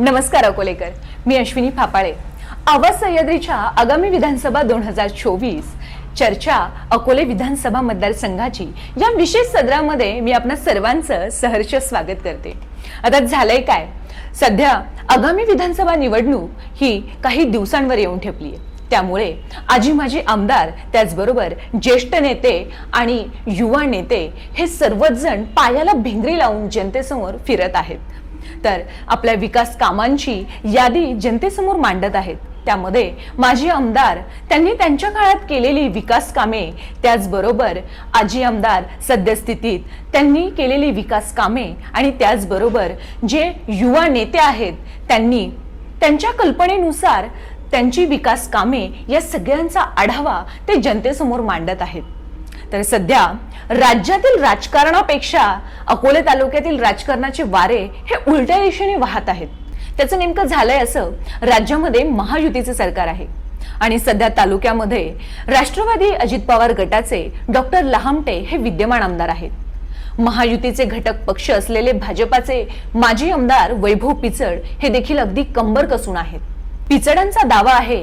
नमस्कार अकोलेकर. मी अश्विनी फापाळे आवाज सह्याद्रीच्या आगामी विधानसभा दोन हजार चोवीस चर्चा अकोले विधानसभा मतदारसंघाची या विशेष सदरामध्ये मी आपणा सर्वांचं सहर्ष स्वागत करते. आता झालंय काय? सध्या आगामी विधानसभा निवडणूक ही काही दिवसांवर येऊन ठेपली आहे त्यामुळे आजी माझी आमदार त्याचबरोबर ज्येष्ठ नेते आणि युवा नेते हे सर्वच जण पायाला भिंगरी लावून जनतेसमोर फिरत आहेत. तर आपल्या विकास कामांची यादी जनतेसमोर मांडत आहेत. त्यामध्ये माजी आमदार त्यांनी त्यांच्या काळात केलेली विकास कामे त्याचबरोबर आजी आमदार सद्यस्थितीत त्यांनी केलेली विकास कामे आणि त्याचबरोबर जे युवा नेते आहेत त्यांनी त्यांच्या कल्पनेनुसार त्यांची विकास कामे या सगळ्यांचा आढावा ते जनतेसमोर मांडत आहेत. तर सध्या राज्यातील राजकारणापेक्षा अकोले तालुक्यातील राजकारणाचे वारे हे उलट्या दिशेने वाहत आहेत. त्याचं नेमकं झालंय असं राज्यामध्ये महायुतीचे सरकार आहे. आणि सध्या तालुक्यामध्ये राष्ट्रवादी अजित पवार गटाचे डॉक्टर लहामटे हे विद्यमान आमदार आहेत. महायुतीचे घटक पक्ष असलेले भाजपाचे माजी आमदार वैभव पिचड हे देखील अगदी कंबर कसून आहेत. पिचडांचा दावा आहे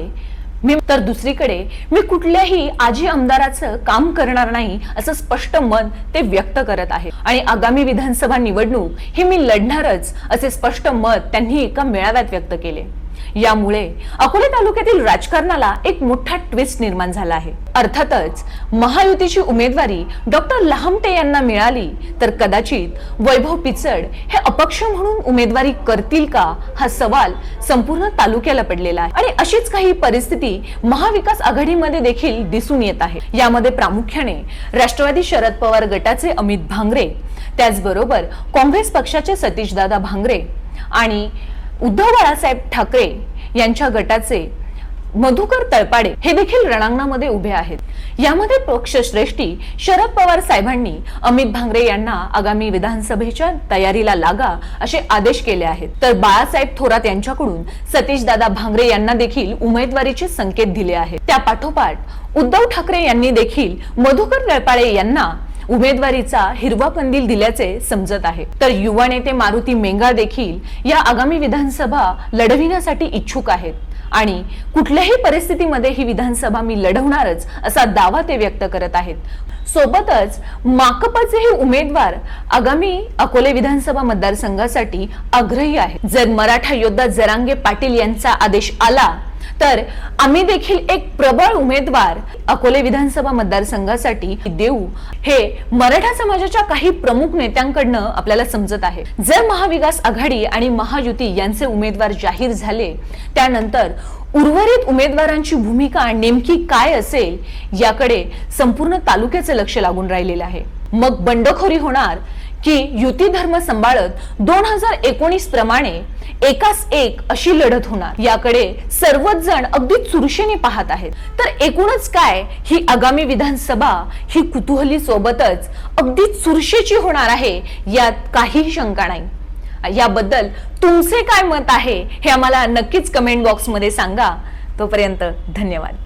मी तर दुसरीकडे मी कुठल्याही आजी आमदाराचं काम करणार नाही असं स्पष्ट मत ते व्यक्त करत आहे. आणि आगामी विधानसभा निवडणूक ही मी लढणारच असे स्पष्ट मत त्यांनी एका मेळाव्यात व्यक्त केले. यामुळे अकोले तालुक्यातील राजकारणाला एक मोठा ट्विस्ट निर्माण झाला आहे. अर्थातच महायुतीची उमेदवारी डॉक्टर लहामटे यांना मिळाली तर कदाचित वैभव पिचड हे अपक्ष म्हणून उमेदवारी करतील का हा सवाल संपूर्ण तालुक्याला पडलेला आहे. आणि अशीच काही परिस्थिती महाविकास आघाडीमध्ये देखील दिसून येत आहे. यामध्ये प्रामुख्याने राष्ट्रवादी शरद पवार गटाचे अमित भांगरे त्याचबरोबर काँग्रेस पक्षाचे सतीशदादा भांगरे आणि उद्धव बाळासाहेब ठाकरे यांच्या गटाचे मधुकर तळपाडे हे देखील रणांगणामध्ये उभे आहेत. यामध्ये पक्षश्रेष्ठी शरद पवार साहेबांनी अमित भांगरे यांना आगामी विधानसभेच्या तयारीला लागा असे आदेश केले आहेत. तर बाळासाहेब थोरात यांच्याकडून सतीशदादा भांगरे यांना देखील उमेदवारीचे संकेत दिले आहेत. त्या पाठोपाठ उद्धव ठाकरे यांनी देखील मधुकर तळपाळे यांना उमेदवारीचा हिरवा कंदील दिल्याचे समजत आहे. तर युवा नेते मारुती मेंगा देखील या आगामी विधानसभा लढविण्यासाठी इच्छुक आहेत. आणि कुठल्याही परिस्थितीमध्ये ही विधानसभा मी लढवणारच असा दावा ते व्यक्त करत आहेत. सोबतच माकपाचे हे उमेदवार आगामी अकोले विधानसभा मतदारसंघासाठी आग्रही आहेत. जर मराठा योद्धा जरांगे पाटील यांचा आदेश आला तर आम्ही देखील एक प्रबळ उमेदवार अकोले विधानसभा मतदारसंघासाठी देऊ हे मराठा समाजाच्या काही प्रमुख नेत्यांकडनं आपल्याला समजत आहे. जर महाविकास आघाडी आणि महायुती यांचे उमेदवार जाहीर झाले त्यानंतर उर्वरित उमेदवारांची भूमिका नेमकी काय असेल याकडे संपूर्ण तालुक्याचे लक्ष लागून राहिलेले आहे. मग बंडखोरी होणार की युती धर्म सांभाळत दोन हजार एकोणीस प्रमाणे एकास एक अशी लढत होणार. याकडे सर्वच जण अगदी चुरशीने पाहत आहेत. तर एकूणच काय ही आगामी विधानसभा ही कुतुहली सोबतच अगदी चुरशीची होणार आहे यात काहीही शंका नाही. याबद्दल तुमचे काय मत आहे हे आम्हाला नक्कीच कमेंट बॉक्समध्ये सांगा. तोपर्यंत धन्यवाद.